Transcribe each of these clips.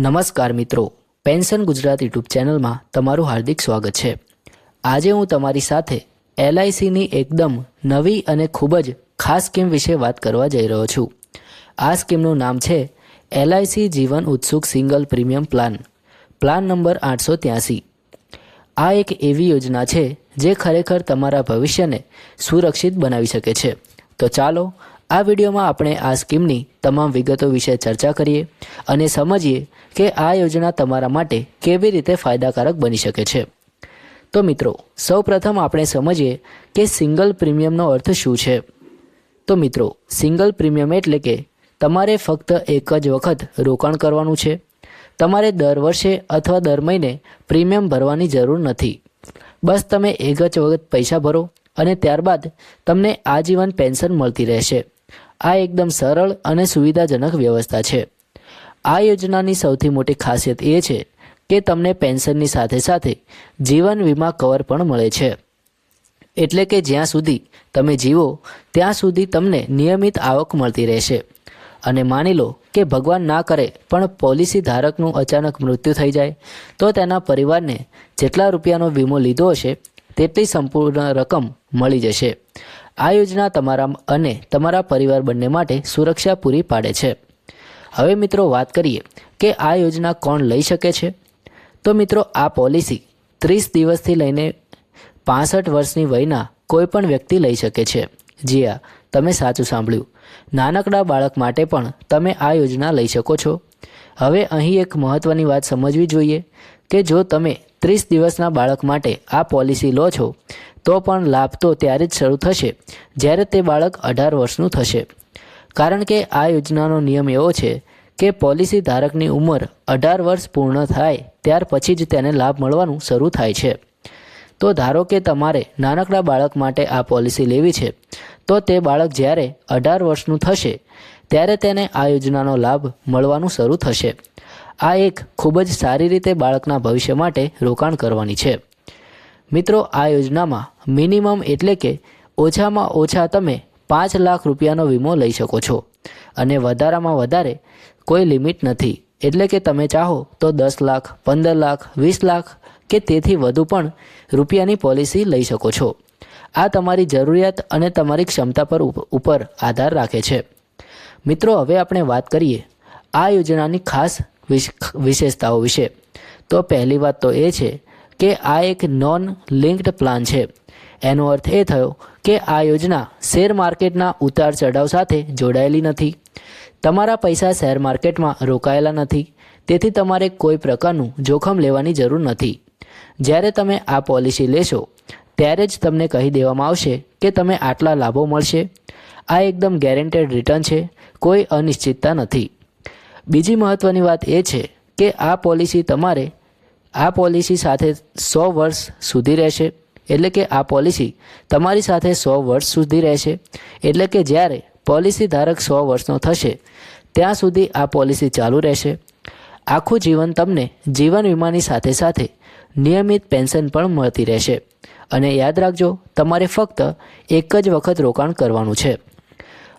નમસ્કાર મિત્રો. Pension Gujarat YouTube ચેનલમાં તમારું હાર્દિક સ્વાગત છે. આજે હું તમારી સાથે એલઆઈસીની એકદમ નવી અને ખૂબ જ ખાસ સ્કીમ વિશે વાત કરવા જઈ રહ્યો છું. આ સ્કીમનું નામ છે LIC Jeevan Utsuk single premium plan. Plan number આઠસો ત્યાસી. આ એક એવી યોજના છે જે ખરેખર તમારા ભવિષ્યને સુરક્ષિત બનાવી શકે છે. તો ચાલો આ વિડીયોમાં આપણે આ સ્કીમની તમામ વિગતો વિશે ચર્ચા કરીએ અને સમજીએ કે આ યોજના તમારા માટે કેવી રીતે ફાયદાકારક બની શકે છે. તો મિત્રો, સૌપ્રથમ આપણે સમજીએ કે સિંગલ પ્રીમિયમનો અર્થ શું છે. તો મિત્રો, સિંગલ પ્રીમિયમ એટલે કે તમારે ફક્ત એક જ વખત રોકાણ કરવાનું છે. તમારે દર વર્ષે અથવા દર મહિને પ્રીમિયમ ભરવાની જરૂર નથી. બસ તમે એક જ વખત પૈસા ભરો અને ત્યારબાદ તમને આજીવન પેન્શન મળતી રહેશે. આ એકદમ સરળ અને સુવિધાજનક વ્યવસ્થા છે. આ યોજનાની સૌથી મોટી ખાસિયત એ છે કે તમને પેન્શનની સાથે સાથે જીવન વીમા કવર પણ મળે છે. એટલે કે જ્યાં સુધી તમે જીવો, ત્યાં સુધી તમને નિયમિત આવક મળતી રહેશે. અને માની લો કે ભગવાન ના કરે પણ પોલિસી ધારકનું અચાનક મૃત્યુ થઈ જાય, તો તેના પરિવારને જેટલા રૂપિયાનો વીમો લીધો હશે, તેટલી સંપૂર્ણ રકમ મળી જશે. આ યોજના તમારા અને તમારા પરિવાર બંને માટે સુરક્ષા પૂરી પાડે છે. હવે મિત્રો વાત કરીએ કે આ યોજના કોણ લઈ શકે છે? તો મિત્રો આ પોલિસી ત્રીસ દિવસથી લઈને પાસઠ વર્ષની વયના કોઈ પણ વ્યક્તિ લઈ શકે છે. જી હા, તમે સાચું સાંભળ્યું. નાનકડા બાળક માટે પણ તમે આ યોજના લઈ શકો છો. હવે અહીં એક મહત્ત્વની વાત સમજવી જોઈએ કે જો તમે ત્રીસ દિવસના બાળક માટે આ પોલિસી લો છો તો પણ લાભ તો ત્યારે જ શરૂ થશે, જ્યારે તે બાળક અઢાર વર્ષનું થશે. કારણ કે આ યોજનાનો નિયમ એવો છે કે પોલિસી ધારકની ઉંમર અઢાર વર્ષ પૂર્ણ થાય, ત્યાર પછી જ તેને લાભ મળવાનું શરૂ થાય છે. તો ધારો કે તમારે નાનકડા બાળક માટે આ પોલિસી લેવી છે, તો તે બાળક જ્યારે અઢાર વર્ષનું થશે, ત્યારે તેને આ યોજનાનો લાભ મળવાનું શરૂ થશે. આ એક ખૂબ જ સારી રીતે બાળકના ભવિષ્ય માટે રોકાણ કરવાની છે. મિત્રો, આ યોજનામાં મિનિમમ એટલે કે ઓછામાં ઓછા તમે પાંચ લાખ રૂપિયાનો વીમો લઈ શકો છો. અને વધારામાં વધારે કોઈ લિમિટ નથી. એટલે કે તમે ચાહો તો દસ લાખ, પંદર લાખ, વીસ લાખ કે તેથી વધુ પણ રૂપિયાની પોલિસી લઈ શકો છો. આ તમારી જરૂરિયાત અને તમારી ક્ષમતા પર ઉપર આધાર રાખે છે. મિત્રો, હવે આપણે વાત કરીએ આ યોજનાની ખાસ વિશેષતાઓ વિશે. તો પહેલી વાત તો એ છે કે આ એક નોન લિંક્ડ પ્લાન છે. એનો અર્થ એ થયો કે આ યોજના શેર માર્કેટના ઉતાર ચઢાવ સાથે જોડાયેલી નથી. તમારા પૈસા શેર માર્કેટમાં રોકાયેલા નથી. તેથી તમારે કોઈ પ્રકારનું જોખમ લેવાની જરૂર નથી. જ્યારે તમે આ પોલિસી લેશો, ત્યારે જ તમને કહી દેવામાં આવશે કે તમે આટલા લાભો મળશે. આ એકદમ ગેરંટેડ રિટર્ન છે, કોઈ અનિશ્ચિતતા નથી. બીજી મહત્ત્વની વાત એ છે કે આ પોલિસી તમારે આ પોલિસી સાથે સો વર્ષ સુધી રહેશે. એટલે કે આ પોલિસી તમારી સાથે સો વર્ષ સુધી રહેશે. એટલે કે જ્યારે પોલિસી ધારક સો વર્ષનો થશે, ત્યાં સુધી આ પોલિસી ચાલુ રહેશે. આખું જીવન તમને જીવન વીમાની સાથે સાથે નિયમિત પેન્શન પણ મળતી રહેશે. અને યાદ રાખજો, તમારે ફક્ત એક જ વખત રોકાણ કરવાનું છે.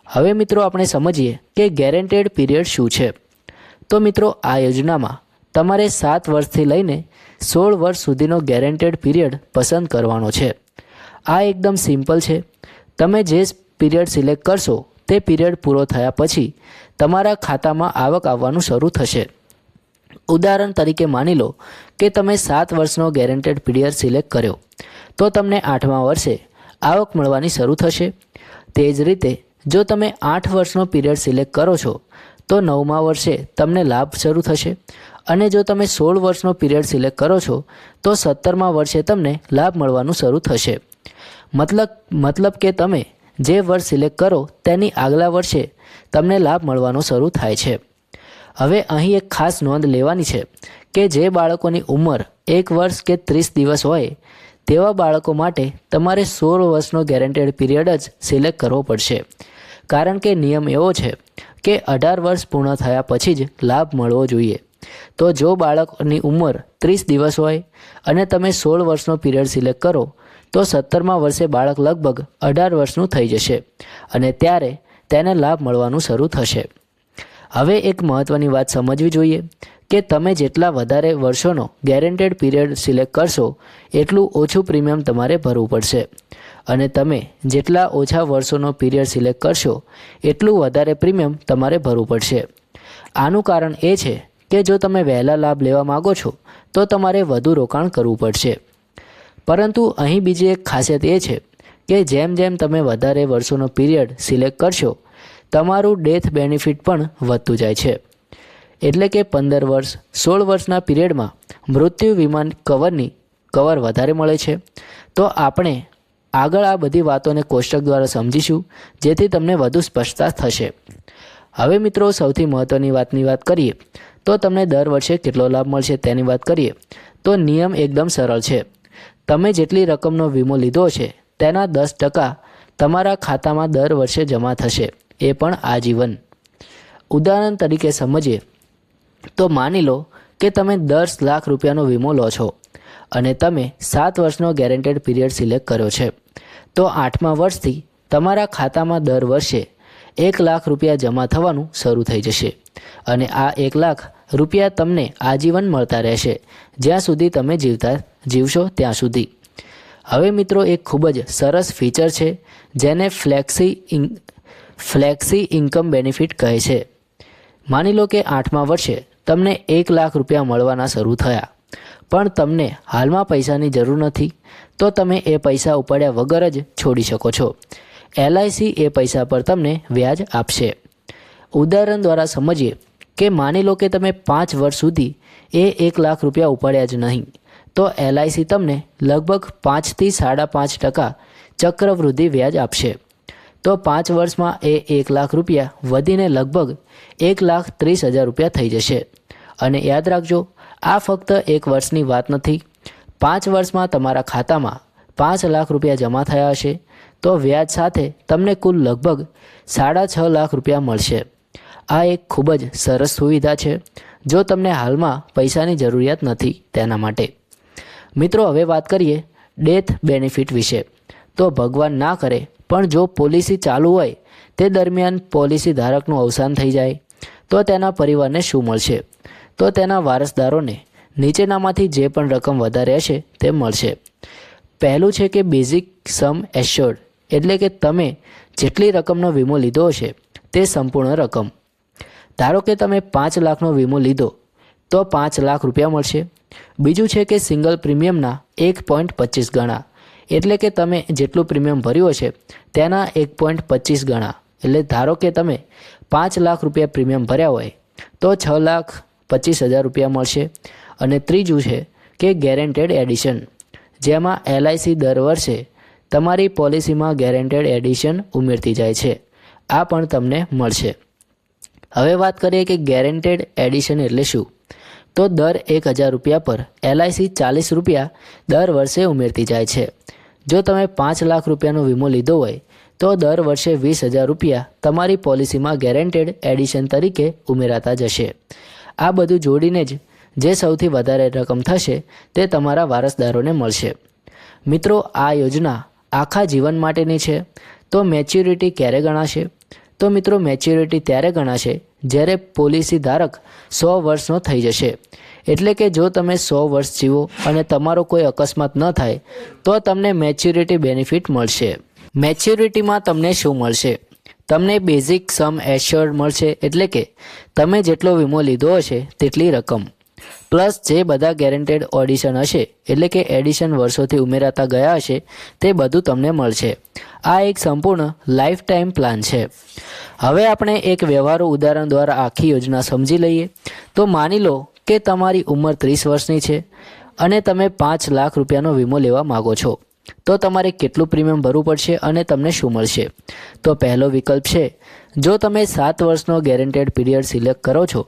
હવે મિત્રો આપણે સમજીએ કે ગેરંટેડ પીરિયડ શું છે? તો મિત્રો, આ યોજનામાં તમારે સાત વર્ષથી લઈને સોળ વર્ષ સુધીનો ગેરેન્ટેડ પીરિયડ પસંદ કરવાનો છે. આ એકદમ સિમ્પલ છે. તમે જે પીરિયડ સિલેક્ટ કરશો, તે પીરિયડ પૂરો થયા પછી તમારા ખાતામાં આવક આવવાનું શરૂ થશે. ઉદાહરણ તરીકે માની લો કે તમે સાત વર્ષનો ગેરેન્ટેડ પીરિયડ સિલેક્ટ કર્યો, તો તમને આઠમા વર્ષે આવક મળવાની શરૂ થશે. તે જ રીતે, જો તમે આઠ વર્ષનો પીરિયડ સિલેક્ટ કરો છો, તો નવમા વર્ષે તમને લાભ શરૂ થશે. અને જો તમે સોળ વર્ષનો પીરિયડ સિલેક્ટ કરો છો, તો સત્તરમા વર્ષે તમને લાભ મળવાનું શરૂ થશે. મતલબ મતલબ કે તમે જે વર્ષ સિલેક્ટ કરો, તેની આગલા વર્ષે તમને લાભ મળવાનો શરૂ થાય છે. હવે અહીં એક ખાસ નોંધ લેવાની છે કે જે બાળકોની ઉંમર એક વર્ષ કે ત્રીસ દિવસ હોય, તેવા બાળકો માટે તમારે સોળ વર્ષનો ગેરંટેડ પીરિયડ જ સિલેક્ટ કરવો પડશે. કારણ કે નિયમ એવો છે કે અઢાર વર્ષ પૂર્ણ થયા પછી જ લાભ મળવો જોઈએ. તો જો બાળકની ઉંમર ત્રીસ દિવસ હોય અને તમે સોળ વર્ષનો પીરિયડ સિલેક્ટ કરો, તો સત્તરમા વર્ષે બાળક લગભગ અઢાર વર્ષનું થઈ જશે અને ત્યારે તેને લાભ મળવાનું શરૂ થશે. હવે એક મહત્ત્વની વાત સમજવી જોઈએ કે તમે જેટલા વધારે વર્ષોનો ગેરેન્ટેડ પીરિયડ સિલેક્ટ કરશો, એટલું ઓછું પ્રીમિયમ તમારે ભરવું પડશે. અને તમે જેટલા ઓછા વર્ષોનો પીરિયડ સિલેક્ટ કરશો, એટલું વધારે પ્રીમિયમ તમારે ભરવું પડશે. આનું કારણ એ છે કે જો તમે વહેલા લાભ લેવા માગો છો, તો તમારે વધુ રોકાણ કરવું પડશે. પરંતુ અહીં બીજી એક ખાસિયત એ છે કે જેમ જેમ તમે વધારે વર્ષોનો પીરિયડ સિલેક્ટ કરશો, તમારું ડેથ બેનિફિટ પણ વધતું જાય છે. એટલે કે પંદર વર્ષ, સોળ વર્ષના પીરિયડમાં મૃત્યુ વિમાન કવરની કવર વધારે મળે છે. તો આપણે આગળ આ બધી વાતોને કોષ્ટક દ્વારા સમજીશું, જેથી તમને વધુ સ્પષ્ટતા થશે. હવે મિત્રો, સૌથી મહત્ત્વની વાતની વાત કરીએ, તો તમને દર વર્ષે કેટલો લાભ મળશે તેની વાત કરીએ, તો નિયમ એકદમ સરળ છે. તમે જેટલી રકમનો વીમો લીધો છે, તેના દસ ટકા તમારા ખાતામાં દર વર્ષે જમા થશે, એ પણ આજીવન. ઉદાહરણ તરીકે સમજીએ, તો માની લો કે તમે દસ લાખ રૂપિયાનો વીમો લો છો, અને તમે સાત વર્ષનો ગેરંટેડ પીરિયડ સિલેક્ટ કર્યો છે, તો આઠમા વર્ષથી તમારા ખાતામાં દર વર્ષે એક લાખ રૂપિયા જમા થવાનું શરૂ થઈ જશે. અને આ એક લાખ રૂપિયા તમને આજીવન મળતા રહેશે. જ્યાં સુધી તમે જીવતા જીવશો ત્યાં સુધી. હવે મિત્રો, એક ખૂબ જ સરસ ફીચર છે, જેને ફ્લેક્સી ફ્લેક્સી ઇન્કમ બેનિફિટ કહે છે. માની લો કે આઠમા વર્ષે તમને એક લાખ રૂપિયા મળવાના શરૂ થયા. પણ તમને હાલમાં પૈસાની જરૂર નથી, તો તમે એ પૈસા ઉપાડ્યા વગર જ છોડી શકો છો. એલઆઈસી એ પૈસા પર તમને વ્યાજ આપશે. ઉદાહરણ દ્વારા સમજીએ કે માની લો કે તમે પાંચ વર્ષ સુધી એ એક લાખ રૂપિયા ઉપાડ્યા જ નહીં, તો એલઆઈસી તમને લગભગ પાંચથી સાડા પાંચ ટકા ચક્રવૃદ્ધિ વ્યાજ આપશે. તો પાંચ વર્ષમાં એ એક લાખ રૂપિયા વધીને લગભગ એક લાખ ત્રીસ હજાર રૂપિયા થઈ જશે. અને યાદ રાખજો, આ ફક્ત એક વર્ષની વાત નથી. પાંચ વર્ષમાં તમારા ખાતામાં પાંચ લાખ રૂપિયા જમા થયા હશે તો વ્યાજ સાથે તમને કુલ લગભગ સાડા છ લાખ રૂપિયા મળશે. આ એક ખૂબ જ સરસ સુવિધા છે, જો તમને હાલમાં પૈસાની જરૂરિયાત નથી તેના માટે. મિત્રો, હવે વાત કરીએ ડેથ બેનિફિટ વિશે. તો ભગવાન ના કરે, પણ જો પોલિસી ચાલુ હોય, તે દરમિયાન પોલિસી ધારકનું અવસાન થઈ જાય, તો તેના પરિવારને શું મળશે? તો તેના વારસદારોને નીચેનામાંથી જે પણ રકમ વધારે હશે તે મળશે. પહેલું છે કે બેઝિક સમ એશ્યોર્ડ. એટલે કે તમે જેટલી રકમનો વીમો લીધો હશે, તે સંપૂર્ણ રકમ. ધારો કે તમે પાંચ લાખનો વીમો લીધો, તો પાંચ લાખ રૂપિયા મળશે. બીજું છે કે સિંગલ પ્રીમિયમના એક પોઈન્ટ પચીસ ગણા. એટલે કે તમે જેટલું પ્રીમિયમ ભર્યું હશે, તેના એક પોઈન્ટ પચીસ ગણા. એટલે ધારો કે તમે પાંચ લાખ રૂપિયા પ્રીમિયમ ભર્યા હોય, તો છ લાખ પચીસ હજાર રૂપિયા મળશે. અને ત્રીજું છે કે ગેરેન્ટેડ એડિશન, જેમાં એલઆઈસી દર વર્ષે તમારી પોલિસીમાં ગેરેન્ટેડ એડિશન ઉમેરતી જાય છે. આ પણ તમને મળશે. હવે વાત કરીએ કે ગેરેન્ટેડ એડિશન એટલે શું? તો દર એક હજાર રૂપિયા પર એલઆઈસી ચાલીસ રૂપિયા દર વર્ષે ઉમેરતી જાય છે. જો તમે પાંચ લાખ રૂપિયાનો વીમો લીધો હોય, તો દર વર્ષે વીસ હજાર રૂપિયા તમારી પોલિસીમાં ગેરેન્ટેડ એડિશન તરીકે ઉમેરાતા જશે. આ બધું જોડીને જ જે સૌથી વધારે રકમ થશે તે તમારા વારસદારોને મળશે. મિત્રો, આ યોજના આખા જીવન માટેની છે? તો મેચ્યુરિટી ક્યારે ગણાશે? તો મિત્રો મેચ્યોરિટી ત્યારે ગણાશે જ્યારે પોલિસી ધારક સો વર્ષનો થઈ જશે. એટલે કે જો તમે સો વર્ષ જીવો અને તમારો કોઈ અકસ્માત ન થાય, તો તમને મેચ્યોરિટી બેનિફિટ મળશે. મેચ્યોરિટીમાં તમને શું મળશે? તમને બેઝિક સમ એશ્યોર્ડ મળશે એટલે કે તમે જેટલો વીમો લીધો હશે, તેટલી રકમ. પ્લસ જે બધા ગેરંટેડ ઓડિશન હશે, એટલે કે એડિશન વર્ષોથી ઉમેરાતા ગયા હશે, તે બધું તમને મળશે. આ એક સંપૂર્ણ લાઈફ ટાઈમ પ્લાન છે. હવે આપણે એક વ્યવહારુ ઉદાહરણ દ્વારા આખી યોજના સમજી લઈએ. તો માની લો કે તમારી ઉંમર ત્રીસ વર્ષની છે અને તમે પાંચ લાખ રૂપિયાનો વીમો લેવા માગો છો. તો તમારે કેટલું પ્રીમિયમ ભરવું પડશે અને તમને શું મળશે? તો પહેલો વિકલ્પ છે, જો તમે સાત વર્ષનો ગેરંટેડ પીરિયડ સિલેક્ટ કરો છો,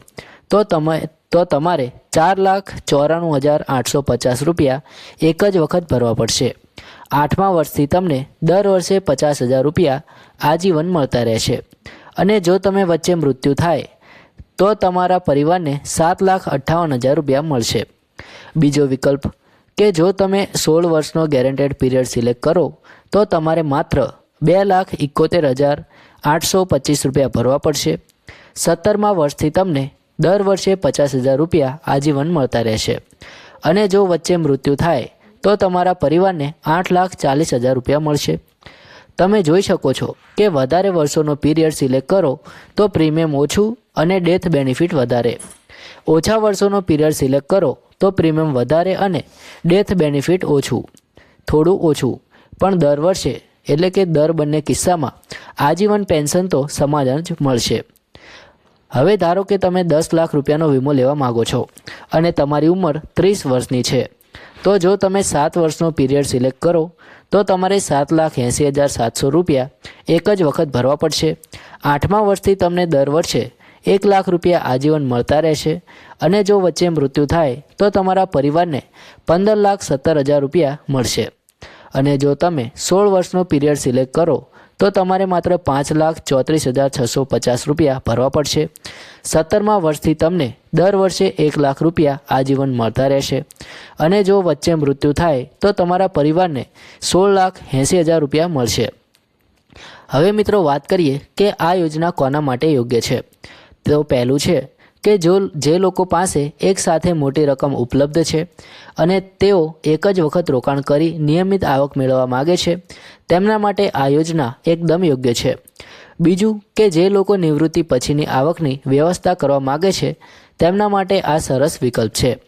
તો તમે તો તમારે ચાર લાખ ચોરાણું હજાર આઠસો પચાસ રૂપિયા એક જ વખત ભરવા પડશે. આઠમા વર્ષથી તમને દર વર્ષે પચાસ હજાર રૂપિયા આજીવન મળતા રહેશે. અને જો તમે વચ્ચે મૃત્યુ થાય, તો તમારા પરિવારને સાત લાખ અઠ્ઠાવન હજાર રૂપિયા મળશે. બીજો વિકલ્પ, કે જો તમે સોળ વર્ષનો ગેરંટેડ પીરિયડ સિલેક્ટ કરો, તો તમારે માત્ર બે લાખ એકોતેર હજાર આઠસો પચીસ રૂપિયા ભરવા પડશે. સત્તરમા વર્ષથી તમને દર વર્ષે પચાસ હજાર રૂપિયા આજીવન મળતા રહેશે. અને જો વચ્ચે મૃત્યુ થાય, તો તમારા પરિવારને આઠ લાખ ચાલીસ હજાર રૂપિયા મળશે. તમે જોઈ શકો છો કે વધારે વર્ષોનો પીરિયડ સિલેક્ટ કરો, તો પ્રીમિયમ ઓછું અને ડેથ બેનિફિટ વધારે. ઓછા વર્ષોનો પીરિયડ સિલેક્ટ કરો, તો પ્રીમિયમ વધારે અને ડેથ બેનિફિટ ઓછું. થોડું ઓછું, પણ દર વર્ષે, એટલે કે દર બંને કિસ્સામાં, આજીવન પેન્શન તો સમાધાન જ મળશે. હવે ધારો કે તમે દસ લાખ રૂપિયાનો વીમો લેવા માગો છો અને તમારી ઉંમર ત્રીસ વર્ષની છે, તો જો તમે સાત વર્ષનો પીરિયડ સિલેક્ટ કરો, તો તમારે સાત લાખ એંસી હજાર સાતસો રૂપિયા એક જ વખત ભરવા પડશે. આઠમા વર્ષથી તમને દર વર્ષે એક લાખ રૂપિયા આજીવન મળતા રહેશે અને જો વચ્ચે મૃત્યુ થાય, તો તમારા પરિવારને પંદર લાખ સત્તર હજાર રૂપિયા મળશે. અને જો તમે સોળ વર્ષનો પીરિયડ સિલેક્ટ કરો તો તમારે માત્ર પાંચ લાખ ચોત્રીસ હજાર છસો પચાસ રૂપિયા ભરવા પડશે. સત્તરમા વર્ષથી તમને દર વર્ષે એક લાખ રૂપિયા આજીવન મળતા રહેશે. અને જો વચ્ચે મૃત્યુ થાય, તો તમારા પરિવારને સોળ લાખ એંસી હજાર રૂપિયા મળશે. હવે મિત્રો વાત કરીએ કે આ યોજના કોના માટે યોગ્ય છે? તો પહેલું છે કે જો જે લોકો પાસે એકસાથે મોટી રકમ ઉપલબ્ધ છે અને તેઓ એક જ વખત રોકાણ કરી નિયમિત આવક મેળવવા માગે છે, તેમના માટે આ યોજના એકદમ યોગ્ય છે. બીજું કે જે લોકો નિવૃત્તિ પછીની આવકની વ્યવસ્થા કરવા માગે છે, તેમના માટે આ સરસ વિકલ્પ છે.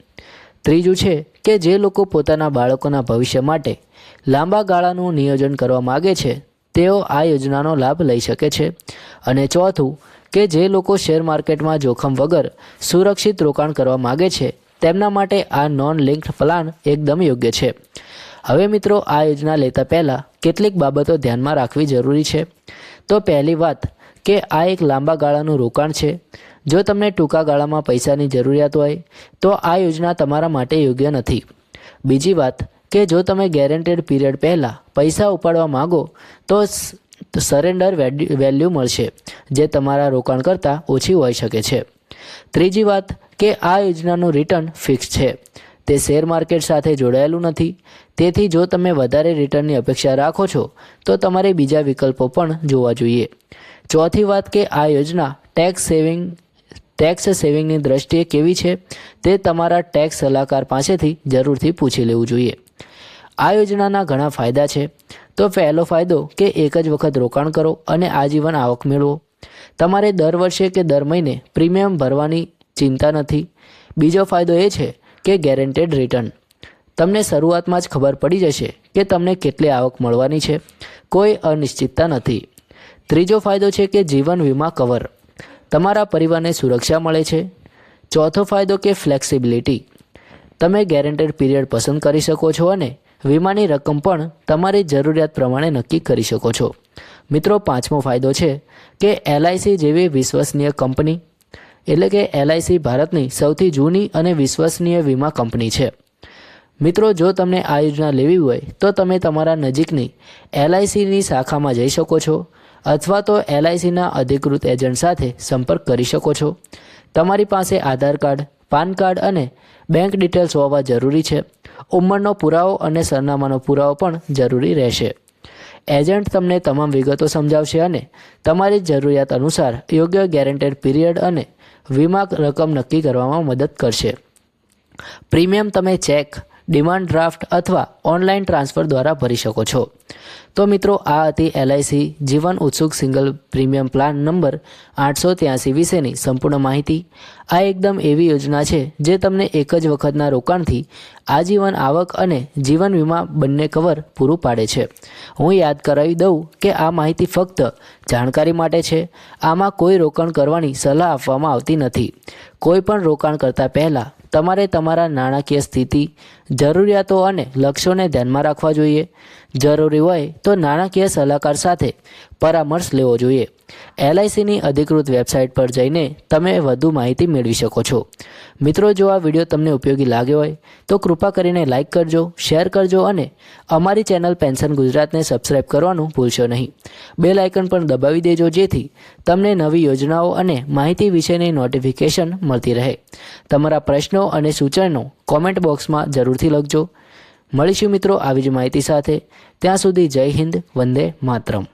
ત્રીજું છે કે જે લોકો પોતાના બાળકોના ભવિષ્ય માટે લાંબા ગાળાનું નિયોજન કરવા માગે છે, તેઓ આ યોજનાનો લાભ લઈ શકે છે. અને ચોથું કે જે લોકો શેર માર્કેટમાં જોખમ વગર સુરક્ષિત રોકાણ કરવા માગે છે, તેમના માટે આ નોન લિંક્ડ પ્લાન એકદમ યોગ્ય છે. હવે મિત્રો, આ યોજના લેતા પહેલાં કેટલીક બાબતો ધ્યાનમાં રાખવી જરૂરી છે. તો પહેલી વાત કે આ એક લાંબા ગાળાનું રોકાણ છે. જો તમને ટૂંકા ગાળામાં પૈસાની જરૂરિયાત હોય, તો આ યોજના તમારા માટે યોગ્ય નથી. બીજી વાત કે જો તમે ગેરંટેડ પીરિયડ પહેલાં પૈસા ઉપાડવા માગો, તો સરેન્ડર વેલ્યુ મળશે, જે તમારા રોકાણ કરતાં ઓછી હોઈ શકે છે. ત્રીજી વાત કે આ યોજનાનું રિટર્ન ફિક્સ છે. તે શેર માર્કેટ સાથે જોડાયેલું નથી. તેથી જો તમે વધારે રિટર્નની અપેક્ષા રાખો છો, તો તમારે બીજા વિકલ્પો પણ જોવા જોઈએ. ચોથી વાત કે આ યોજના ટેક્સ સેવિંગ ટેક્સ સેવિંગની દ્રષ્ટિએ કેવી છે, તે તમારા ટેક્સ સલાહકાર પાસેથી જરૂરથી પૂછી લેવું જોઈએ. આ યોજનાના ઘણા ફાયદા છે. તો પહેલો ફાયદો કે એક જ વખત રોકાણ કરો અને આજીવન આવક મેળવો. તમારે દર વર્ષે કે દર મહિને પ્રીમિયમ ભરવાની ચિંતા નથી. બીજો ફાયદો એ છે કે ગેરંટેડ રિટર્ન તમને શરૂઆતમાં જ ખબર પડી જશે કે તમને કેટલી આવક મળવાની છે. કોઈ અનિશ્ચિતતા નથી. ત્રીજો ફાયદો છે કે જીવન વીમા કવર. તમારા પરિવારને સુરક્ષા મળે છે. ચોથો ફાયદો કે ફ્લેક્સિબિલિટી તમે ગેરંટેડ પીરિયડ પસંદ કરી શકો છો અને વીમાની રકમ પણ તમારી જરૂરિયાત પ્રમાણે નક્કી કરી શકો છો. મિત્રો, પાંચમો ફાયદો છે કે એલઆઈસી જેવી વિશ્વસનીય કંપની, એટલે કે એલઆઈસી ભારતની સૌથી જૂની અને વિશ્વસનીય વીમા કંપની છે. મિત્રો, જો તમને આ યોજના લેવી હોય, તો તમે તમારા નજીકની એલઆઈસીની શાખામાં જઈ શકો છો, અથવા તો એલઆઈસીના અધિકૃત એજન્ટ સાથે સંપર્ક કરી શકો છો. તમારી પાસે આધાર કાર્ડ પાન કાર્ડ અને બેંક ડિટેલ્સ હોવા જરૂરી છે. ઉંમરનો પુરાવો અને સરનામાનો પુરાવો પણ જરૂરી રહેશે. એજન્ટ તમને તમામ વિગતો સમજાવશે અને તમારી જરૂરિયાત અનુસાર યોગ્ય ગેરંટેડ પીરિયડ અને વીમા રકમ નક્કી કરવામાં મદદ કરશે. પ્રીમિયમ તમે ચેક ડિમાન્ડ ડ્રાફ્ટ અથવા ઓનલાઈન ટ્રાન્સફર દ્વારા ભરી શકો છો. તો મિત્રો, આ હતી LIC Jeevan Utsuk single premium plan number આઠસો ત્યાસી વિશેની સંપૂર્ણ માહિતી. આ એકદમ એવી યોજના છે જે તમને એક જ વખતના રોકાણથી આજીવન આવક અને જીવન વીમા બંને કવર પૂરું પાડે છે. હું યાદ કરાવી દઉં કે આ માહિતી ફક્ત જાણકારી માટે છે. આમાં કોઈ રોકાણ કરવાની સલાહ આપવામાં આવતી નથી. કોઈ પણ રોકાણ કરતાં પહેલાં તમારે તમારા નાણાકીય સ્થિતિ જરૂરિયાતો અને લક્ષ્યોને ધ્યાનમાં રાખવા જોઈએ. જરૂરી હોય તો નાણાકીય સલાહકાર સાથે પરામર્શ લેવો જોઈએ. એલઆઈસીની અધિકૃત વેબસાઇટ પર જઈને તમે વધુ માહિતી મેળવી શકો છો. મિત્રો, જો આ વીડિયો તમને ઉપયોગી લાગ્યો હોય, તો કૃપા કરીને લાઇક કરજો, શેર કરજો અને અમારી ચેનલ પેન્શન ગુજરાતને સબસ્ક્રાઇબ કરવાનું ભૂલશો નહીં. બે લાઇકન પણ દબાવી દેજો, જેથી તમને નવી યોજનાઓ અને માહિતી વિશેની નોટિફિકેશન મળતી રહે. તમારા પ્રશ્નો અને સૂચનો કોમેન્ટ બોક્સમાં જરૂરથી લખજો. મળીશું મિત્રો આવી જ માહિતી સાથે. ત્યાં સુધી જય હિન્દ વંદે માતરમ.